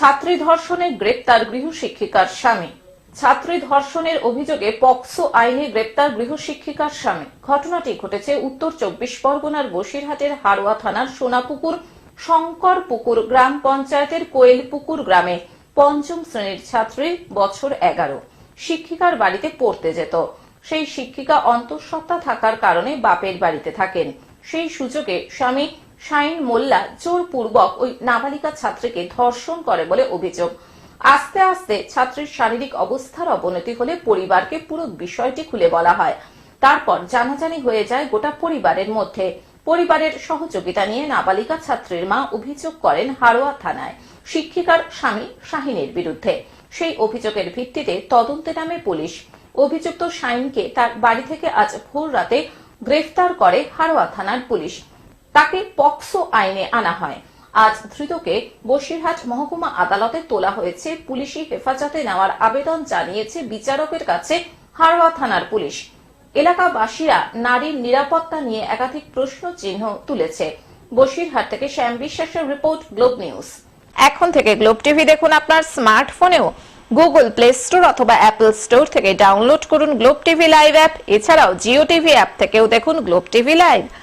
ছাত্রী ধর্ষণে গ্রেপ্তার গৃহশিক্ষিকার স্বামী। ছাত্রী ধর্ষণের অভিযোগে পক্সো আইনে গ্রেপ্তার গৃহশিক্ষিকার স্বামী। ঘটনাটি ঘটেছে উত্তর চব্বিশ পরগনার বসিরহাটের হাড়োয়া থানার সোনাপুকুর, শঙ্করপুকুর গ্রাম পঞ্চায়েতের কোয়েলপুকুর গ্রামে পঞ্চম শ্রেণির ছাত্রী বছর এগারো। শিক্ষিকার বাড়িতে পড়তে যেত। সেই শিক্ষিকা অন্তঃসত্ত্বা থাকার কারণে বাপের বাড়িতে থাকেন। সেই সুযোগে স্বামী শাইন মোল্লা জোরপূর্বক ওই নাবালিকা ছাত্রীকে ধর্ষণ করে বলে অভিযোগ। আস্তে আস্তে ছাত্রীর শারীরিক অবস্থার অবনতি হলে পরিবারকে পুরো বিষয়টি খুলে বলা হয়। তারপর জানাজানি হয়ে যায় গোটা পরিবারের মধ্যে। পরিবারের সহযোগিতা নিয়ে নাবালিকা ছাত্রীর মা অভিযোগ করেন হাড়োয়া থানায়। শিক্ষিকার স্বামী শাহিনের বিরুদ্ধে। সেই অভিযোগের ভিত্তিতে তদন্তে নামে পুলিশ। অভিযুক্ত শাইনকে তার বাড়ি থেকে আজ ভোর রাতে গ্রেফতার করে হারোয়া থানার পুলিশ। তাকে পক্সো আইনে আনা হয়। আজ ধৃতকে বসিরহাট মহকুমা আদালতে তোলা হয়েছে। পুলিশি হেফাজতে নেওয়ার আবেদন জানিয়েছে বিচারকের কাছে হাড়োয়া থানার পুলিশ। এলাকাবাসীরা নারীর নিরাপত্তা নিয়ে একাধিক প্রশ্ন চিহ্ন তুলেছে। বসিরহাট থেকে শ্যাম বিশ্বাসের রিপোর্ট, গ্লোব নিউজ। এখন থেকে গ্লোব টিভি দেখুন আপনার স্মার্টফোনেও। গুগল প্লে স্টোর অথবা অ্যাপল স্টোর থেকে ডাউনলোড করুন গ্লোব টিভি লাইভ অ্যাপ। এছাড়াও জিও টিভি অ্যাপ থেকেও দেখুন গ্লোব টিভি লাইভ।